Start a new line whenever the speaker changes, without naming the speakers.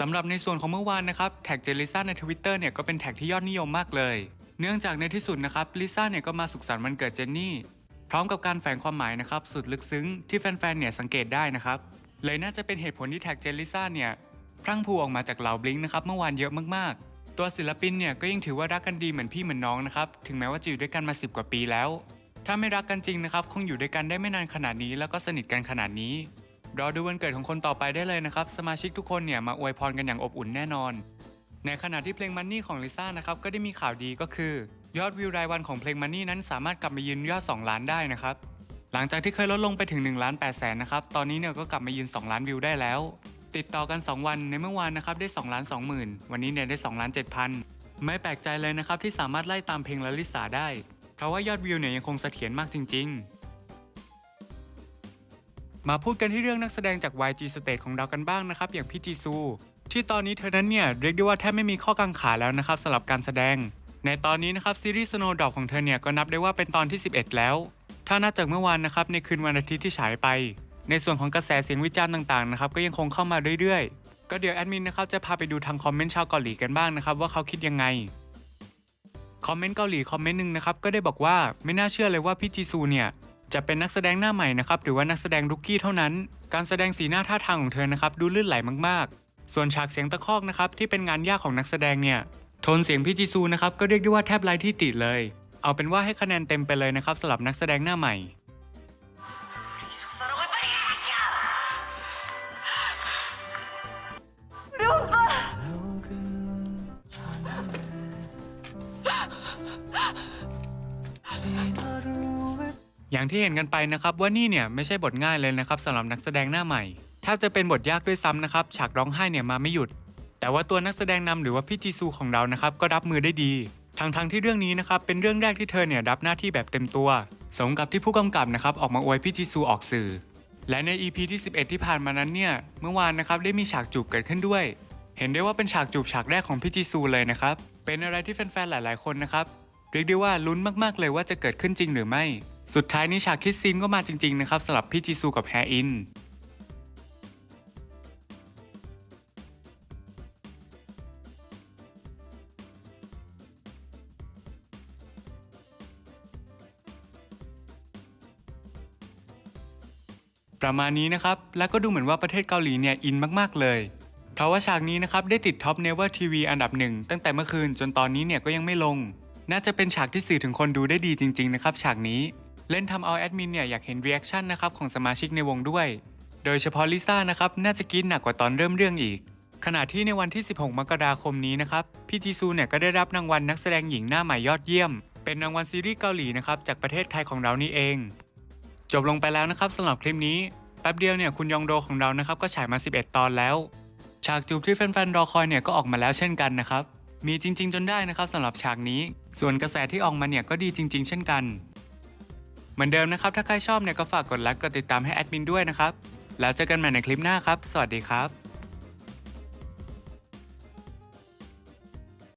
สำหรับในส่วนของเมื่อวานนะครับแท็กเจลิซ่าในทวิตเตอร์เนี่ยก็เป็นแท็กที่ยอดนิยมมากเลย เนื่องจากในที่สุดนะครับลิซ่าเนี่ยก็มาสุขสันต์วันเกิดเจนนี่ พร้อมกับการแฝงความหมายนะครับสุดลึกซึ้งที่แฟนๆเนี่ยสังเกตได้นะครับเลยน่าจะเป็นเหตุผลที่แท็กเจลิซ่าเนี่ยพรั่งพูออกมาจากเหล่าบลิงนะครับเมื่อวานเยอะมากๆ ตัวศิลปินเนี่ยก็ยังถือว่ารักกันดีเหมือนพี่เหมือนน้องนะครับถึงแม้ว่าจะอยู่ด้วยกันมา 10 กว่าปีแล้ว ถ้าไม่รักกันจริงนะครับคงอยู่ด้วยกันได้ไม่นานขนาดนี้ แล้วก็สนิทกันขนาดนี้ รอดูวันเกิดของคนต่อไปได้เลยนะครับ สมาชิกทุกคนเนี่ยมาอวยพรกันอย่างอบอุ่นแน่นอน ในขณะที่เพลงมันนี่ของลิซ่านะครับก็ได้มีข่าวดีก็คือ ยอดวิวรายวันของเพลงมันนี่นั้นสามารถกลับมายืนยอด 2 ล้านได้นะครับหลังจากที่เคยลดลงไปถึง1ล้าน8แสนนะครับตอนนี้เนี่ยก็กลับมายืน 2 ล้านวิวได้แล้ว ติดต่อกัน 2 วันในเมื่อวานนะครับได้2ล้าน2หมื่นวันนี้เนี่ยได้2ล้าน7พันไม่แปลกใจเลยนะครับที่สามารถไล่ตามเพลงลลิสาได้ เพราะว่ายอดวิวเนี่ยยังคงเสถียรมากจริง ๆ มาพูดกันที่เรื่องนักแสดงจาก YG State ของเรากันบ้างนะครับ อย่างพี่จีซู ที่ตอนนี้เธอนั้นเนี่ยเรียกได้ว่าแทบไม่มีข้อกังขาแล้วนะครับสำหรับการแสดง ในตอนนี้นะครับซีรีส์ Snowdrop ของเธอเนี่ยก็นับได้ว่าเป็นตอนที่ 11 แล้ว ถ้านับจากเมื่อวานนะครับในคืนวันอาทิตย์ที่ฉายไป ในส่วนของกระแสเสียงวิจารณ์ต่างๆนะครับก็ยังคงเข้ามาเรื่อยๆ ก็เดี๋ยวแอดมินนะครับจะพาไปดูทางคอมเมนต์ชาวเกาหลีกันบ้างนะครับว่าเขาคิดยังไงคอมเมนต์เกาหลีคอมเมนต์หนึ่งนะครับก็ได้บอกว่าไม่น่าเชื่อเลยว่าพี่จีซูเนี่ย จะเป็นนักแสดงหน้าใหม่นะครับหรือว่านักแสดงรุกกี้เท่านั้น การแสดงสีหน้าท่าทางของเธอนะครับดูลื่นไหลมากๆ ส่วนฉากเสียงตะคอกนะครับที่เป็นงานยากของนักแสดงเนี่ยโทนเสียงพี่จีซูนะครับก็เรียกได้ว่าแทบไร้ที่ติเลย เอาเป็นว่าให้คะแนนเต็มไปเลยนะครับสำหรับนักแสดงหน้าใหม่ อย่างที่เห็นกันไปนะครับว่านี่เนี่ยไม่ใช่บทง่ายเลยนะครับสำหรับนักแสดงหน้าใหม่แทบจะเป็นบทยากด้วยซ้ำนะครับฉากร้องไห้เนี่ยมาไม่หยุด แต่ว่าตัวนักแสดงนำหรือว่าพี่จีซูของเรานะครับก็รับมือได้ดีทั้งทั้งๆที่เรื่องนี้นะครับเป็นเรื่องแรกที่เธอเนี่ยรับหน้าที่แบบเต็มตัว สมกับที่ผู้กำกับนะครับออกมาอวยพี่จีซูออกสื่อ และใน EP ที่ 11 ที่ผ่านมานั้นเนี่ยเมื่อวานนะครับได้มีฉากจูบเกิดขึ้นด้วย เห็นได้ว่าเป็นฉากจูบฉากแรกของพี่จีซูเลยนะครับเป็นอะไรที่แฟนๆหลาย ๆคนนะครับเรียกได้ว่าลุ้นมากๆเลยว่าจะเกิดขึ้นจริงหรือไม่สุดท้ายนี้ฉากคิดซีนก็มาจริงๆนะครับสำหรับพี่จีซูกับแฮอินประมาณนี้นะครับ แล้วก็ดูเหมือนว่าประเทศเกาหลีเนี่ยอินมากๆเลย เพราะว่าฉากนี้นะครับได้ติดท็อปเนเวอร์ทีวีอันดับหนึ่งตั้งแต่เมื่อคืนจนตอนนี้เนี่ยก็ยังไม่ลง น่าจะเป็นฉากที่สื่อถึงคนดูได้ดีจริง ๆ นะครับ ฉากนี้ เล่นทำเอาแอดมินเนี่ยอยากเห็นรีแอคชั่นนะครับของสมาชิกในวงด้วย โดยเฉพาะลิซ่านะครับน่าจะกินหนักกว่าตอนเริ่มเรื่องอีก ขณะที่ในวันที่ 16 มกราคมนี้นะครับพี่จีซูเนี่ยก็ได้รับรางวัลนักแสดงหญิงหน้าใหม่ยอดเยี่ยม เป็นรางวัลซีรีส์เกาหลีนะครับจากประเทศไทยของเรานี่เอง จบลงไปแล้วนะครับสำหรับคลิปนี้แป๊บเดียวเนี่ยคุณยองโดของเรานะครับก็ฉายมา 11 ตอนแล้ว ฉากจูบที่แฟนๆรอคอยเนี่ยก็ออกมาแล้วเช่นกันนะครับมีจริง ๆ จนได้นะครับสำหรับฉากนี้ ส่วนกระแสที่ออกมาเนี่ยก็ดีจริง ๆ เช่นกัน เหมือนเดิมนะครับ ถ้าใครชอบเนี่ยก็ฝากกดไลค์กดติดตามให้แอดมินด้วยนะครับ แล้วเจอกันใหม่ในคลิปหน้าครับ สวัสดีครับ